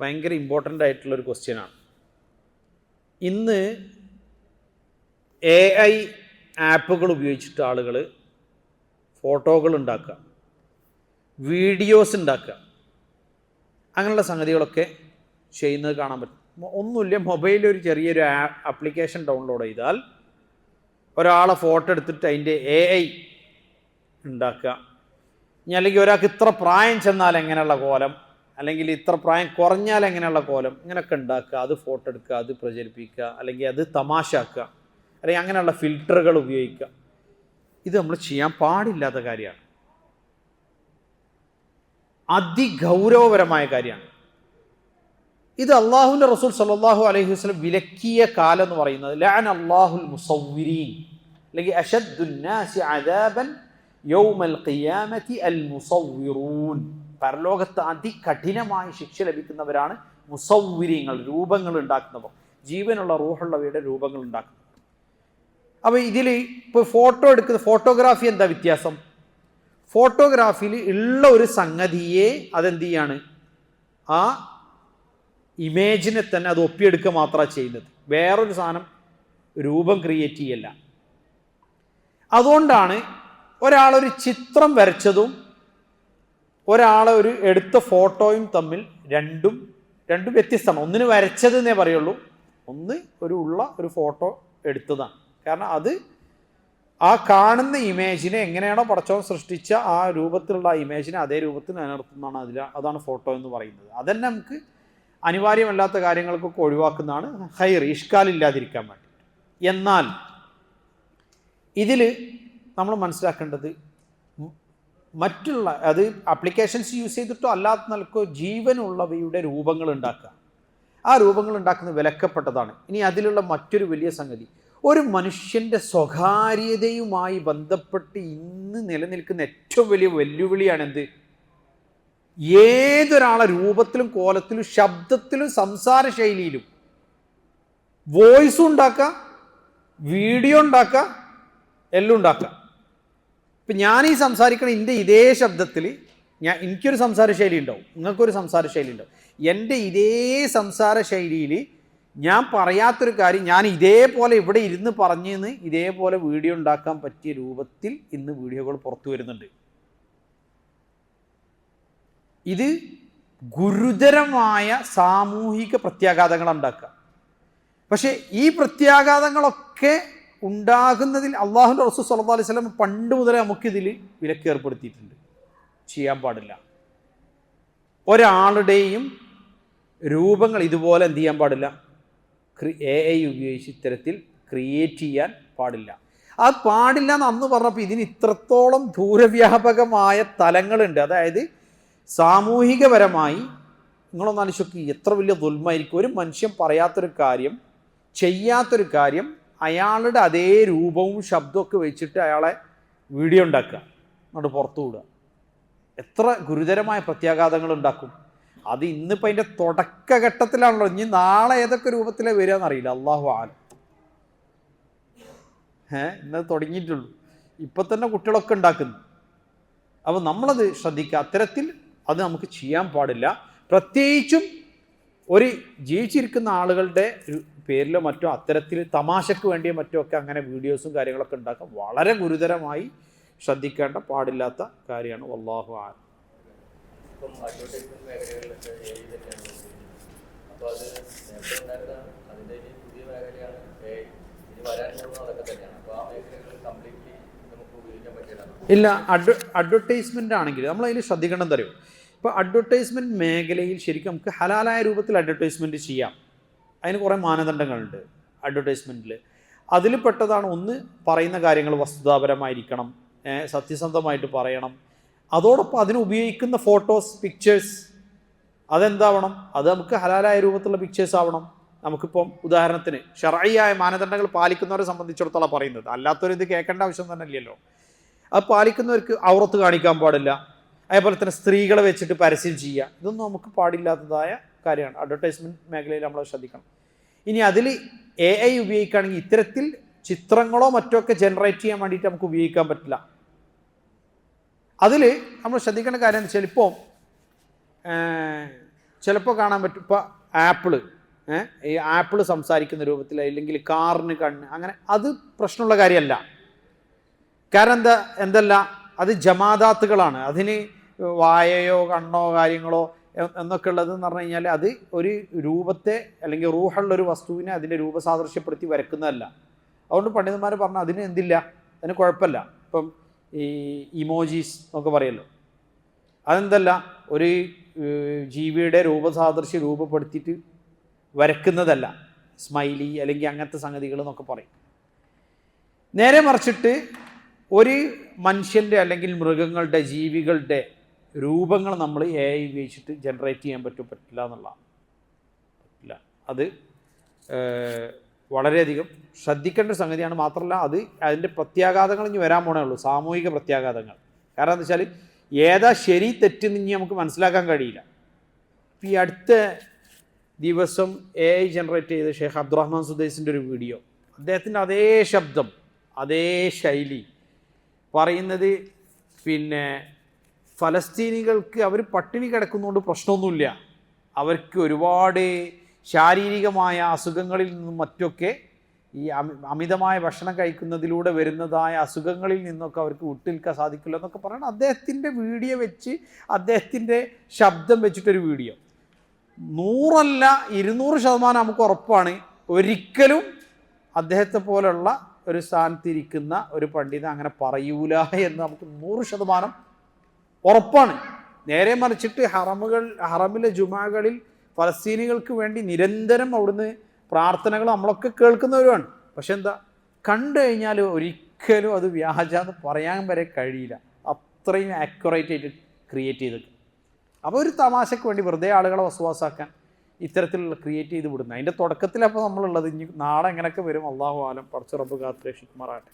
ഭയങ്കര ഇമ്പോർട്ടന്റ് ആയിട്ടുള്ളൊരു ക്വസ്റ്റ്യനാണ് ഇന്ന് എ ഐ ആപ്പുകൾ ഉപയോഗിച്ചിട്ട് ആളുകൾ ഫോട്ടോകൾ ഉണ്ടാക്കുക വീഡിയോസ് ഉണ്ടാക്കുക അങ്ങനെയുള്ള സംഗതികളൊക്കെ ചെയ്യുന്നത് കാണാൻ പറ്റും. ഒന്നുമില്ല മൊബൈലിൽ ഒരു ചെറിയൊരു ആപ്ലിക്കേഷൻ ഡൗൺലോഡ് ചെയ്താൽ ഒരാളെ ഫോട്ടോ എടുത്തിട്ട് അതിന്റെ എ ഐ ഉണ്ടാക്കുക. ഇനി അല്ലെങ്കിൽ ഒരാൾക്ക് ഇത്ര പ്രായം ചെന്നാൽ എങ്ങനെയുള്ള കോലം? അല്ലെങ്കിൽ ഇത്ര പ്രായം കുറഞ്ഞാൽ എങ്ങനെയുള്ള കോലം? ഇങ്ങനെയൊക്കെ ഉണ്ടാക്കുക അത് ഫോട്ടോ എടുക്കുക അത് പ്രചരിപ്പിക്കുക അല്ലെങ്കിൽ അത് തമാശാക്കുക അല്ലെങ്കിൽ അങ്ങനെയുള്ള ഫിൽറ്ററുകൾ ഉപയോഗിക്കുക. ഇത് നമ്മൾ ചെയ്യാൻ പാടില്ലാത്ത കാര്യമാണ്. അതിഗൗരവപരമായ കാര്യമാണ്. ഇത് അള്ളാഹുവിന്റെ റസൂൽ സല്ലല്ലാഹു അലൈഹി വസ്ലം വിലക്കിയ കാലം എന്ന് പറയുന്നത് ലാൻ അള്ളാഹുൽ മുസൗരീൻ അല്ലെങ്കിൽ അഷദ്ദുന്നാസി അദാബൻ യൗമൽ ഖിയാമത്തി അൽ മുസവ്വിറൂൻ. പരലോകത്ത് അതികഠിനമായ ശിക്ഷ ലഭിക്കുന്നവരാണ് മുസവ്വിരീങ്ങൾ രൂപങ്ങൾ ഉണ്ടാക്കുന്നവർ. ജീവനുള്ള റൂഹുള്ളവയുടെ രൂപങ്ങൾ ഉണ്ടാക്കുന്നത് അപ്പോൾ ഇതിൽ ഇപ്പോൾ ഫോട്ടോ എടുക്കുന്ന ഫോട്ടോഗ്രാഫി എന്താ വ്യത്യാസം? ഫോട്ടോഗ്രാഫിയിൽ ഉള്ള ഒരു സംഗതിയെ അതെന്ത് ചെയ്യാണ്? ആ ഇമേജിനെ തന്നെ അത് ഒപ്പിയെടുക്കുക മാത്രമാണ് ചെയ്യുന്നത്. വേറൊരു സാധനം രൂപം ക്രിയേറ്റ് ചെയ്യല്ല. അതുകൊണ്ടാണ് ഒരാളൊരു ചിത്രം വരച്ചതും ഒരാളെ ഒരു എടുത്ത ഫോട്ടോയും തമ്മിൽ രണ്ടും രണ്ടും വ്യത്യസ്തമാണ്. ഒന്നിന് വരച്ചത് എന്നേ പറയുള്ളൂ. ഒന്ന് ഒരു ഉള്ള ഒരു ഫോട്ടോ എടുത്തതാണ്. കാരണം അത് ആ കാണുന്ന ഇമേജിനെ എങ്ങനെയാണോ പടച്ചോൻ സൃഷ്ടിച്ച ആ രൂപത്തിലുള്ള ഇമേജിനെ അതേ രൂപത്തിൽ നിലനിർത്തുന്നതാണ് അതിൽ അതാണ് ഫോട്ടോ എന്ന് പറയുന്നത്. അതന്നെ നമുക്ക് അനിവാര്യമല്ലാത്ത കാര്യങ്ങൾക്കൊക്കെ ഒഴിവാക്കുന്നതാണ് ഹൈർ ഇഷ്കാലില്ലാതിരിക്കാൻ വേണ്ടി എന്നാൽ ഇതിൽ നമ്മൾ മനസ്സിലാക്കേണ്ടത് മറ്റുള്ള അത് ആപ്ലിക്കേഷൻസ് യൂസ് ചെയ്തിട്ടോ അല്ലാത്ത നിലക്കോ ജീവനുള്ളവയുടെ രൂപങ്ങൾ ഉണ്ടാക്കുക. ആ രൂപങ്ങൾ ഉണ്ടാക്കുന്നത് വിലക്കപ്പെട്ടതാണ്. ഇനി അതിലുള്ള മറ്റൊരു വലിയ സംഗതി. ഒരു മനുഷ്യന്റെ സ്വകാര്യതയുമായി ബന്ധപ്പെട്ട് ഇന്ന് നിലനിൽക്കുന്ന ഏറ്റവും വലിയ വെല്ലുവിളിയാണ് എന്ത്? ഏതൊരാളെ രൂപത്തിലും കോലത്തിലും ശബ്ദത്തിലും സംസാര ശൈലിയിലും വോയിസും ഉണ്ടാക്കുക വീഡിയോ ഉണ്ടാക്കുക എല്ലാം ഉണ്ടാക്കുക. ഇപ്പം ഞാൻ ഈ സംസാരിക്കണ എന്റെ ഇതേ ശബ്ദത്തിൽ ഞാൻ എനിക്കൊരു സംസാര ശൈലി ഉണ്ടാവും. നിങ്ങൾക്കൊരു സംസാര ശൈലി ഉണ്ടാവും. എന്റെ ഇതേ സംസാര ശൈലിയിൽ ഞാൻ പറയാത്തൊരു കാര്യം ഞാൻ ഇതേപോലെ ഇവിടെ ഇരുന്ന് പറഞ്ഞെന്ന് ഇതേപോലെ വീഡിയോ ഉണ്ടാക്കാൻ പറ്റിയ രൂപത്തിൽ ഇന്ന് വീഡിയോകൾ പുറത്തു വരുന്നുണ്ട്. ഇത് ഗുരുതരമായ സാമൂഹിക പ്രത്യാഘാതങ്ങൾ ഉണ്ടാക്കുക. പക്ഷേ ഈ പ്രത്യാഘാതങ്ങളൊക്കെ ഉണ്ടാകുന്നതിൽ അള്ളാഹുന്റെ റസൂൽ സല്ലാ അലൈഹി സ്വലം പണ്ട് മുതലേ നമുക്കിതിൽ വിലക്ക് ഏർപ്പെടുത്തിയിട്ടുണ്ട്. ചെയ്യാൻ പാടില്ല. ഒരാളുടെയും രൂപങ്ങൾ ഇതുപോലെ എന്ത് ചെയ്യാൻ പാടില്ല. എ ഐ ഉപയോഗിച്ച് ഇത്തരത്തിൽ ക്രിയേറ്റ് ചെയ്യാൻ പാടില്ല. അത് പാടില്ല എന്ന് അന്ന് പറഞ്ഞപ്പോൾ ഇതിന് ഇത്രത്തോളം ദൂരവ്യാപകമായ തലങ്ങളുണ്ട്. അതായത് സാമൂഹികപരമായി നിങ്ങളൊന്ന് അനുശോക്കി എത്ര വലിയ ദുൽമായിരിക്കും ഒരു മനുഷ്യൻ പറയാത്തൊരു കാര്യം ചെയ്യാത്തൊരു കാര്യം അയാളുടെ അതേ രൂപവും ശബ്ദമൊക്കെ വെച്ചിട്ട് അയാളെ വീഡിയോ ഉണ്ടാക്കുക. എന്നിട്ട് പുറത്തു വിടുക. എത്ര ഗുരുതരമായ പ്രത്യാഘാതങ്ങൾ ഉണ്ടാക്കും. അത് ഇന്നിപ്പോൾ അതിന്റെ തുടക്കഘട്ടത്തിലാണല്ലോ. ഇനി നാളെ ഏതൊക്കെ രൂപത്തിലേ വരിക എന്നറിയില്ല. അള്ളാഹു ആല. ഏഹ് ഇന്നത് തുടങ്ങിയിട്ടുള്ളൂ. ഇപ്പം തന്നെ കുട്ടികളൊക്കെ ഉണ്ടാക്കുന്നു. അപ്പോൾ നമ്മളത് ശ്രദ്ധിക്കുക. അത്തരത്തിൽ അത് നമുക്ക് ചെയ്യാൻ പാടില്ല. പ്രത്യേകിച്ചും ഒരു ജീവിച്ചിരിക്കുന്ന ആളുകളുടെ പേരിലോ മറ്റോ അത്തരത്തിൽ തമാശക്ക് വേണ്ടിയോ മറ്റോ ഒക്കെ അങ്ങനെ വീഡിയോസും കാര്യങ്ങളൊക്കെ ഉണ്ടാക്കാം വളരെ ഗുരുതരമായി ശ്രദ്ധിക്കേണ്ട പാടില്ലാത്ത കാര്യമാണ്. വല്ലാഹു ആ ഇല്ല അഡ്വ അഡ്വർടൈസ്മെന്റ് ആണെങ്കിൽ നമ്മൾ അതിൽ ശ്രദ്ധിക്കണം തരും ഇപ്പോൾ അഡ്വർടൈസ്മെന്റ് മേഖലയിൽ ശരിക്കും നമുക്ക് ഹലാലായ രൂപത്തിൽ അഡ്വർടൈസ്മെന്റ് ചെയ്യാം. അതിന് കുറേ മാനദണ്ഡങ്ങളുണ്ട് അഡ്വർടൈസ്മെന്റിൽ അതിൽ പെട്ടതാണ് ഒന്ന് പറയുന്ന കാര്യങ്ങൾ വസ്തുതാപരമായിരിക്കണം സത്യസന്ധമായിട്ട് പറയണം. അതോടൊപ്പം അതിന് ഉപയോഗിക്കുന്ന ഫോട്ടോസ് പിക്ചേഴ്സ് അതെന്താവണം? അത് നമുക്ക് ഹലാലായ രൂപത്തിലുള്ള പിക്ചേഴ്സ് ആവണം. നമുക്കിപ്പം ഉദാഹരണത്തിന് ഷറയ്യായ മാനദണ്ഡങ്ങൾ പാലിക്കുന്നവരെ സംബന്ധിച്ചിടത്തോളം പറയുന്നത്. അല്ലാത്തവരിത് കേൾക്കേണ്ട ആവശ്യം തന്നെ ഇല്ലല്ലോ അത് പാലിക്കുന്നവർക്ക് ഔറത്ത് കാണിക്കാൻ പാടില്ല. അതേപോലെ തന്നെ സ്ത്രീകളെ വെച്ചിട്ട് പരസ്യം ചെയ്യുക. ഇതൊന്നും നമുക്ക് പാടില്ലാത്തതായ കാര്യമാണ്. അഡ്വർടൈസ്മെന്റ് മേഖലയിൽ നമ്മൾ ശ്രദ്ധിക്കണം. ഇനി അതിൽ എ ഐ ഉപയോഗിക്കുകയാണെങ്കിൽ ഇത്തരത്തിൽ ചിത്രങ്ങളോ മറ്റോ ഒക്കെ ജനറേറ്റ് ചെയ്യാൻ വേണ്ടിയിട്ട് നമുക്ക് ഉപയോഗിക്കാൻ പറ്റില്ല. അതിൽ നമ്മൾ ശ്രദ്ധിക്കേണ്ട കാര്യം എന്ന് വെച്ചാൽ ഇപ്പോൾ ചിലപ്പോൾ കാണാൻ പറ്റും. ഇപ്പോൾ ആപ്പിൾ ഈ ആപ്പിൾ സംസാരിക്കുന്ന രൂപത്തിൽ അല്ലെങ്കിൽ കാറിന് കണ്ണ് അങ്ങനെ അത് പ്രശ്നമുള്ള കാര്യമല്ല. കാരണം എന്താ എന്തല്ല അത് ജമാദാത്തുകളാണ്. അതിന് വായയോ കണ്ണോ കാര്യങ്ങളോ എന്നൊക്കെ ഉള്ളത് എന്ന് പറഞ്ഞു കഴിഞ്ഞാൽ അത് ഒരു രൂപത്തെ അല്ലെങ്കിൽ റൂഹുള്ള ഒരു വസ്തുവിനെ അതിന്റെ രൂപസാദൃശ്യപ്പെടുത്തി വരക്കുന്നതല്ല. അതുകൊണ്ട് പണ്ഡിതന്മാർ പറഞ്ഞു അതിന് എന്തില്ല? അതിന് കുഴപ്പമില്ല. ഇപ്പം ഈ ഇമോജീസ് എന്നൊക്കെ പറയല്ലോ. അതെന്തല്ല? ഒരു ജീവിയുടെ രൂപസാദൃശ്യം രൂപപ്പെടുത്തിയിട്ട് വരക്കുന്നതല്ല. സ്മൈലി അല്ലെങ്കിൽ അങ്ങനത്തെ സംഗതികൾ എന്നൊക്കെ പറയും. നേരെ മറിച്ചിട്ട് ഒരു മനുഷ്യന്റെ അല്ലെങ്കിൽ മൃഗങ്ങളുടെ ജീവികളുടെ രൂപങ്ങൾ നമ്മൾ എ ഐ ഉപയോഗിച്ചിട്ട് ജനറേറ്റ് ചെയ്യാൻ പറ്റും? പറ്റില്ല എന്നുള്ളതാണ്. പറ്റില്ല. അത് വളരെയധികം ശ്രദ്ധിക്കേണ്ട ഒരു സംഗതിയാണ്. മാത്രമല്ല അത് അതിന്റെ പ്രത്യാഘാതങ്ങൾ ഇനി വരാൻ പോണേ ഉള്ളൂ. സാമൂഹിക പ്രത്യാഘാതങ്ങൾ. കാരണം എന്താ വെച്ചാൽ ഏതാ ശരി തെറ്റെന്ന് ഇനി നമുക്ക് മനസ്സിലാക്കാൻ കഴിയില്ല. ഇപ്പം ഈ അടുത്ത ദിവസം എ ഐ ജനറേറ്റ് ചെയ്ത ഷെയ്ഖ് അബ്ദുറഹ്മാൻ സുദൈസിന്റെ ഒരു വീഡിയോ. അദ്ദേഹത്തിന്റെ അതേ ശബ്ദം അതേ ശൈലി പറയുന്നത് പിന്നെ ഫലസ്തീനികൾക്ക് അവർ പട്ടിണി കിടക്കുന്നതുകൊണ്ട് പ്രശ്നമൊന്നുമില്ല. അവർക്ക് ഒരുപാട് ശാരീരികമായ അസുഖങ്ങളിൽ നിന്നും മറ്റൊക്കെ ഈ അമിതമായ ഭക്ഷണം കഴിക്കുന്നതിലൂടെ വരുന്നതായ അസുഖങ്ങളിൽ നിന്നൊക്കെ അവർക്ക് വിട്ടുനിൽക്കാൻ സാധിക്കില്ല എന്നൊക്കെ പറയണം അദ്ദേഹത്തിന്റെ വീഡിയോ വെച്ച് അദ്ദേഹത്തിന്റെ ശബ്ദം വെച്ചിട്ടൊരു വീഡിയോ. നൂറല്ല ഇരുന്നൂറ് ശതമാനം നമുക്ക് ഉറപ്പാണ്. ഒരിക്കലും അദ്ദേഹത്തെ പോലുള്ള ഒരു സ്ഥാനത്തിരിക്കുന്ന ഒരു പണ്ഡിത അങ്ങനെ പറയൂല എന്ന് നമുക്ക് നൂറ് ശതമാനം ഉറപ്പാണ്. നേരെ മറിച്ചിട്ട് ഹറമുകൾ ഹറമിലെ ജുമാകളിൽ ഫലസ്തീനികൾക്ക് വേണ്ടി നിരന്തരം അവിടുന്ന് പ്രാർത്ഥനകൾ നമ്മളൊക്കെ കേൾക്കുന്നവരുമാണ്. പക്ഷെ എന്താ കണ്ടു കഴിഞ്ഞാൽ ഒരിക്കലും അത് വ്യാജാന്ന് പറയാൻ വരെ കഴിയില്ല. അത്രയും ആക്യുറേറ്റ് ആയിട്ട് ക്രിയേറ്റ് ചെയ്തിട്ട്. അപ്പോൾ ഒരു തമാശയ്ക്ക് വേണ്ടി വെറുതെ ആളുകളെ വസ്വാസാക്കാൻ ഇത്തരത്തിലുള്ള ക്രിയേറ്റ് ചെയ്ത് വിടുന്നത്. അതിന്റെ തുടക്കത്തിൽ അപ്പോൾ നമ്മളുള്ളത് ഇനി നാളെ എങ്ങനെയൊക്കെ വരും അള്ളാഹു ആലം പടച്ചുറപ്പ് കാത്ത് രക്ഷിക്കുമാറാട്ടെ